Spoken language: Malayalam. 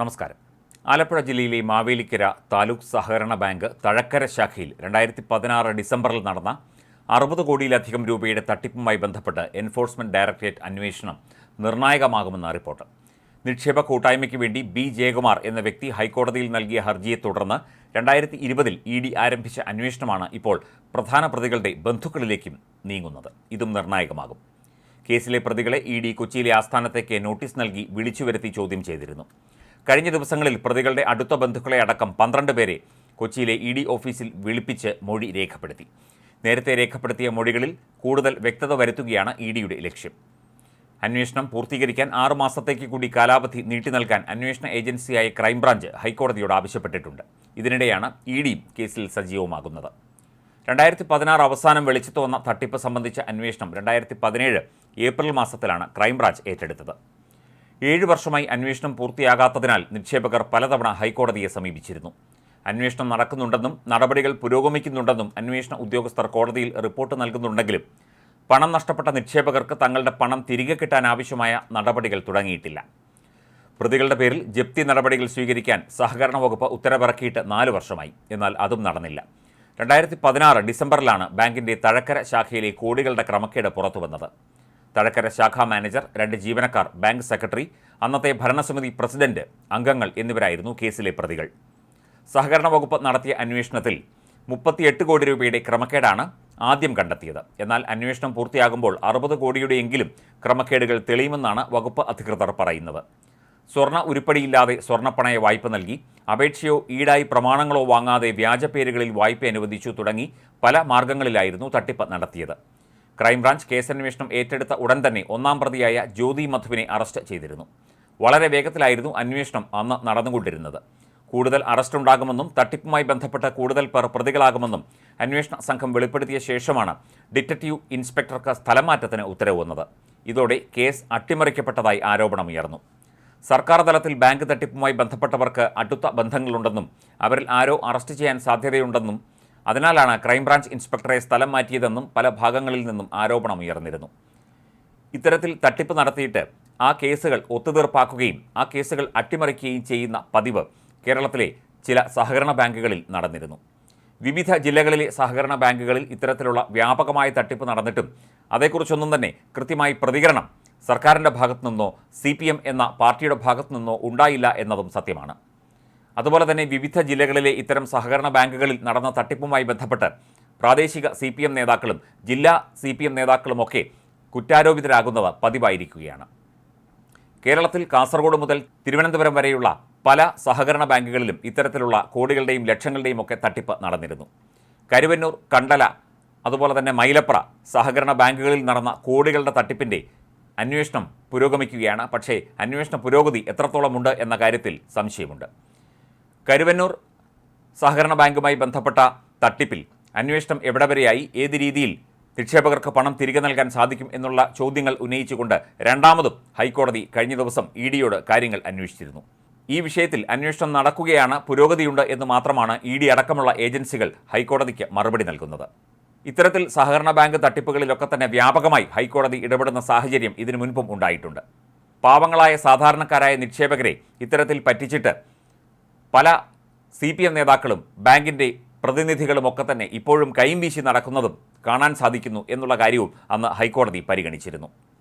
നമസ്കാരം. ആലപ്പുഴ ജില്ലയിലെ മാവേലിക്കര താലൂക്ക് സഹകരണ ബാങ്ക് തഴക്കര ശാഖയിൽ രണ്ടായിരത്തി പതിനാറ് ഡിസംബറിൽ നടന്ന അറുപത് കോടിയിലധികം രൂപയുടെ തട്ടിപ്പുമായി ബന്ധപ്പെട്ട് എൻഫോഴ്സ്മെന്റ് ഡയറക്ടറേറ്റ് അന്വേഷണം നിർണായകമാകുമെന്ന റിപ്പോർട്ട്. നിക്ഷേപ കൂട്ടായ്മയ്ക്ക് വേണ്ടി ബി ജയകുമാർ എന്ന വ്യക്തി ഹൈക്കോടതിയിൽ നൽകിയ ഹർജിയെ തുടർന്ന് രണ്ടായിരത്തി ഇരുപതിൽ ഇ ഡി ആരംഭിച്ച അന്വേഷണമാണ് ഇപ്പോൾ പ്രധാന പ്രതികളുടെ ബന്ധുക്കളിലേക്കും നീങ്ങുന്നത്. ഇതും നിർണായകമാകും. കേസിലെ പ്രതികളെ ഇ ഡി കൊച്ചിയിലെ ആസ്ഥാനത്തേക്ക് നോട്ടീസ് നൽകി വിളിച്ചു വരുത്തി ചോദ്യം ചെയ്തിരുന്നു. കഴിഞ്ഞ ദിവസങ്ങളിൽ പ്രതികളുടെ അടുത്ത ബന്ധുക്കളെ അടക്കം പന്ത്രണ്ട് പേരെ കൊച്ചിയിലെ ഇ ഡി ഓഫീസിൽ വിളിപ്പിച്ച് മൊഴി രേഖപ്പെടുത്തി. നേരത്തെ രേഖപ്പെടുത്തിയ മൊഴികളിൽ കൂടുതൽ വ്യക്തത വരുത്തുകയാണ് ഇ ഡിയുടെ ലക്ഷ്യം. അന്വേഷണം പൂർത്തീകരിക്കാൻ ആറു മാസത്തേക്ക് കൂടി കാലാവധി നീട്ടി നൽകാൻ അന്വേഷണ ഏജൻസിയായ ക്രൈംബ്രാഞ്ച് ഹൈക്കോടതിയോട് ആവശ്യപ്പെട്ടിട്ടുണ്ട്. ഇതിനിടെയാണ് ഇ ഡിയും കേസിൽ സജീവമാകുന്നത്. രണ്ടായിരത്തി പതിനാറ് അവസാനം വെളിച്ചത്ത് വന്ന തട്ടിപ്പ് സംബന്ധിച്ച അന്വേഷണം രണ്ടായിരത്തി പതിനേഴ് ഏപ്രിൽ മാസത്തിലാണ് ക്രൈംബ്രാഞ്ച് ഏറ്റെടുത്തത്. ഏഴ് വർഷമായി അന്വേഷണം പൂർത്തിയാകാത്തതിനാൽ നിക്ഷേപകർ പലതവണ ഹൈക്കോടതിയെ സമീപിച്ചിരുന്നു. അന്വേഷണം നടക്കുന്നുണ്ടെന്നും നടപടികൾ പുരോഗമിക്കുന്നുണ്ടെന്നും അന്വേഷണ ഉദ്യോഗസ്ഥർ കോടതിയിൽ റിപ്പോർട്ട് നൽകുന്നുണ്ടെങ്കിലും പണം നഷ്ടപ്പെട്ട നിക്ഷേപകർക്ക് തങ്ങളുടെ പണം തിരികെ കിട്ടാൻ ആവശ്യമായ നടപടികൾ തുടങ്ങിയിട്ടില്ല. പ്രതികളുടെ പേരിൽ ജപ്തി നടപടികൾ സ്വീകരിക്കാൻ സഹകരണ വകുപ്പ് ഉത്തരവിറക്കിയിട്ട് നാല് വർഷമായി. എന്നാൽ അതും നടന്നില്ല. രണ്ടായിരത്തി പതിനാറ് ഡിസംബറിലാണ് ബാങ്കിന്റെ തഴക്കര ശാഖയിലെ കോടികളുടെ ക്രമക്കേട് പുറത്തുവന്നത്. തഴക്കര ശാഖാ മാനേജർ രണ്ട് ജീവനക്കാർ ബാങ്ക് സെക്രട്ടറി അന്നത്തെ ഭരണസമിതി പ്രസിഡന്റ് അംഗങ്ങൾ എന്നിവരായിരുന്നു കേസിലെ പ്രതികൾ. സഹകരണ വകുപ്പ് നടത്തിയ അന്വേഷണത്തിൽ മുപ്പത്തിയെട്ട് കോടി രൂപയുടെ ക്രമക്കേടാണ് ആദ്യം കണ്ടെത്തിയത്. എന്നാൽ അന്വേഷണം പൂർത്തിയാകുമ്പോൾ അറുപത് കോടിയുടെയെങ്കിലും ക്രമക്കേടുകൾ തെളിയുമെന്നാണ് വകുപ്പ് അധികൃതർ പറയുന്നത്. സ്വർണ ഉരുപ്പടിയില്ലാതെ സ്വർണപ്പണയ വായ്പ നൽകി അപേക്ഷയോ ഈടായി പ്രമാണങ്ങളോ വാങ്ങാതെ വ്യാജപ്പേരുകളിൽ വായ്പ അനുവദിച്ചു തുടങ്ങി പല മാർഗങ്ങളിലായിരുന്നു തട്ടിപ്പ് നടത്തിയത്. ക്രൈംബ്രാഞ്ച് കേസന്വേഷണം ഏറ്റെടുത്ത ഉടൻ തന്നെ ഒന്നാം പ്രതിയായ ജ്യോതി മധുവിനെ അറസ്റ്റ് ചെയ്തിരുന്നു. വളരെ വേഗത്തിലായിരുന്നു അന്വേഷണം അന്ന് നടന്നുകൊണ്ടിരുന്നത്. കൂടുതൽ അറസ്റ്റ് ഉണ്ടാകുമെന്നും തട്ടിപ്പുമായി ബന്ധപ്പെട്ട കൂടുതൽ പേർ പ്രതികളാകുമെന്നും അന്വേഷണ സംഘം വെളിപ്പെടുത്തിയ ശേഷമാണ് ഡിറ്റക്റ്റീവ് ഇൻസ്പെക്ടർക്ക് സ്ഥലമാറ്റത്തിന് ഉത്തരവ് വന്നത്. ഇതോടെ കേസ് അട്ടിമറിക്കപ്പെട്ടതായി ആരോപണമുയർന്നു സർക്കാർ തലത്തിൽ ബാങ്ക് തട്ടിപ്പുമായി ബന്ധപ്പെട്ടവർക്ക് അടുത്ത ബന്ധങ്ങളുണ്ടെന്നും അവരിൽ ആരോ അറസ്റ്റ് ചെയ്യാൻ സാധ്യതയുണ്ടെന്നും അതിനാലാണ് ക്രൈംബ്രാഞ്ച് ഇൻസ്പെക്ടറെ സ്ഥലം മാറ്റിയതെന്നും പല ഭാഗങ്ങളിൽ നിന്നും ആരോപണം ഉയർന്നിരുന്നു. ഇത്തരത്തിൽ തട്ടിപ്പ് നടത്തിയിട്ട് ആ കേസുകൾ ഒത്തുതീർപ്പാക്കുകയും ആ കേസുകൾ അട്ടിമറിക്കുകയും ചെയ്യുന്ന പതിവ് കേരളത്തിലെ ചില സഹകരണ ബാങ്കുകളിൽ നടന്നിരുന്നു. വിവിധ ജില്ലകളിലെ സഹകരണ ബാങ്കുകളിൽ ഇത്തരത്തിലുള്ള വ്യാപകമായ തട്ടിപ്പ് നടന്നിട്ടും അതേക്കുറിച്ചൊന്നും തന്നെ കൃത്യമായി പ്രതികരണം സർക്കാരിന്റെ ഭാഗത്തു നിന്നോ സി എന്ന പാർട്ടിയുടെ ഭാഗത്തു നിന്നോ ഉണ്ടായില്ല എന്നതും സത്യമാണ്. അതുപോലെ തന്നെ വിവിധ ജില്ലകളിലെ ഇത്തരം സഹകരണ ബാങ്കുകളിൽ നടന്ന തട്ടിപ്പുമായി ബന്ധപ്പെട്ട് പ്രാദേശിക സി പി എം നേതാക്കളും ജില്ലാ സി പി എം നേതാക്കളുമൊക്കെ കുറ്റാരോപിതരാകുന്നത് പതിവായിരിക്കുകയാണ്. കേരളത്തിൽ കാസർഗോഡ് മുതൽ തിരുവനന്തപുരം വരെയുള്ള പല സഹകരണ ബാങ്കുകളിലും ഇത്തരത്തിലുള്ള കോടികളുടെയും ലക്ഷങ്ങളുടെയും ഒക്കെ തട്ടിപ്പ് നടന്നിരുന്നു. കരുവന്നൂർ കണ്ടല അതുപോലെ തന്നെ മൈലപ്ര സഹകരണ ബാങ്കുകളിൽ നടന്ന കോടികളുടെ തട്ടിപ്പിന്റെ അന്വേഷണം പുരോഗമിക്കുകയാണ്. പക്ഷേ അന്വേഷണ പുരോഗതി എത്രത്തോളമുണ്ട് എന്ന കാര്യത്തിൽ സംശയമുണ്ട്. കരുവന്നൂർ സഹകരണ ബാങ്കുമായി ബന്ധപ്പെട്ട തട്ടിപ്പിൽ അന്വേഷണം എവിടെ വരെയായി ഏത് രീതിയിൽ നിക്ഷേപകർക്ക് പണം തിരികെ നൽകാൻ സാധിക്കും എന്നുള്ള ചോദ്യങ്ങൾ ഉന്നയിച്ചുകൊണ്ട് രണ്ടാമതും ഹൈക്കോടതി കഴിഞ്ഞ ദിവസം ഇ ഡിയോട് കാര്യങ്ങൾ അന്വേഷിച്ചിരുന്നു. ഈ വിഷയത്തിൽ അന്വേഷണം നടക്കുകയാണ് പുരോഗതിയുണ്ട് എന്ന് മാത്രമാണ് ഇ ഡി അടക്കമുള്ള ഏജൻസികൾ ഹൈക്കോടതിക്ക് മറുപടി നൽകുന്നത്. ഇത്തരത്തിൽ സഹകരണ ബാങ്ക് തട്ടിപ്പുകളിലൊക്കെ തന്നെ വ്യാപകമായി ഹൈക്കോടതി ഇടപെടുന്ന സാഹചര്യം ഇതിനു മുൻപും ഉണ്ടായിട്ടുണ്ട്. പാവങ്ങളായ സാധാരണക്കാരായ നിക്ഷേപകരെ ഇത്തരത്തിൽ പറ്റിച്ചിട്ട് പല സി പി എം നേതാക്കളും ബാങ്കിന്റെ പ്രതിനിധികളുമൊക്കെ തന്നെ ഇപ്പോഴും കൈയും വീശി നടക്കുന്നതും കാണാൻ സാധിക്കുന്നു എന്നുള്ള കാര്യവും അന്ന് ഹൈക്കോടതി പരിഗണിച്ചിരുന്നു.